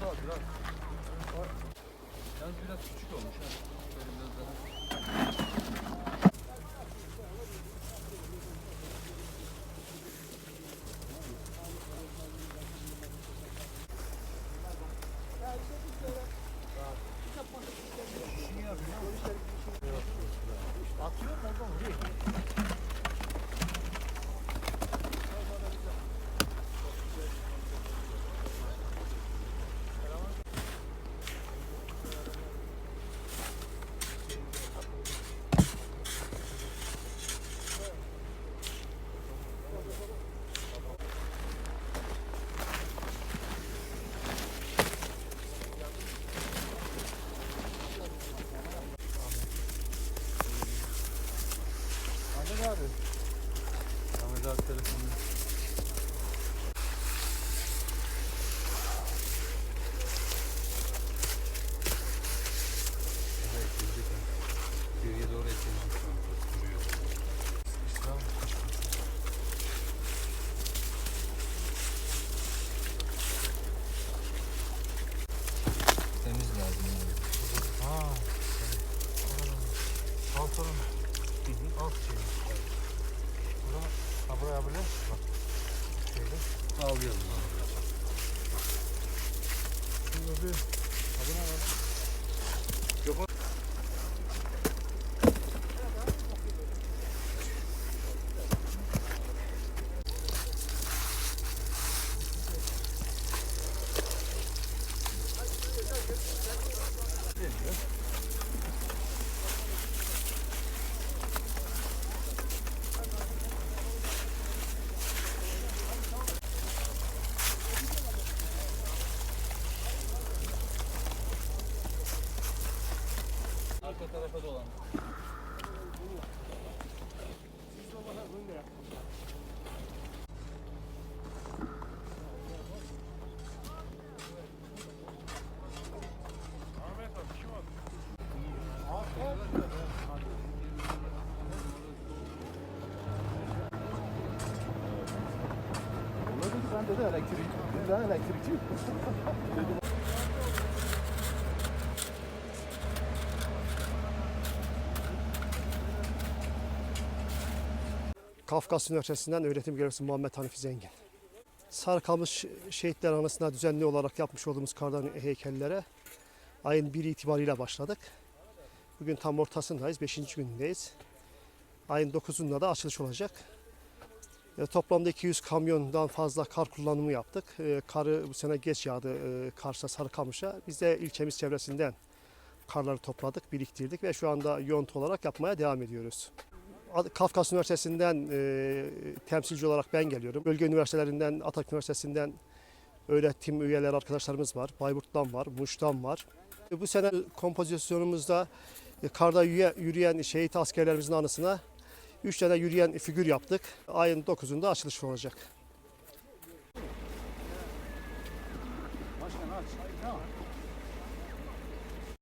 Sağ ol biraz. Yalnız biraz küçük olmuş ha. Böyle biraz daha. Atıyor mu? Vuruyor. Ahmet abi böyle. Bak. Şöyle. Sağlayalım. Şurada bir. Ha bu ne var? Arka tarafa dolan. Sen dedi elektrik. Ben elektrikçi. Kafkas Üniversitesi'nden öğretim görevlisi Muhammed Hanifi Zengin. Sarıkamış şehitler anısına düzenli olarak yapmış olduğumuz kardan heykellere ayın 1 itibariyle başladık. Bugün tam ortasındayız, 5. günündeyiz. Ayın 9'unda da açılış olacak. E, toplamda 200 kamyondan fazla kar kullanımı yaptık. E, karı bu sene geç yağdı e, Kars'a, Sarıkamış'a. Biz de ilçemiz çevresinden karları topladık, biriktirdik ve şu anda yont olarak yapmaya devam ediyoruz. Kafkas Üniversitesi'nden e, temsilci olarak ben geliyorum. Bölge üniversitelerinden, Atak Üniversitesi'nden öğretim üyeleri arkadaşlarımız var. Bayburt'tan var, Muş'tan var. E, Bu sene kompozisyonumuzda e, karda yürüye- yürüyen şehit askerlerimizin anısına 3 tane yürüyen figür yaptık. Ayın 9'unda açılış olacak. Başkan aç.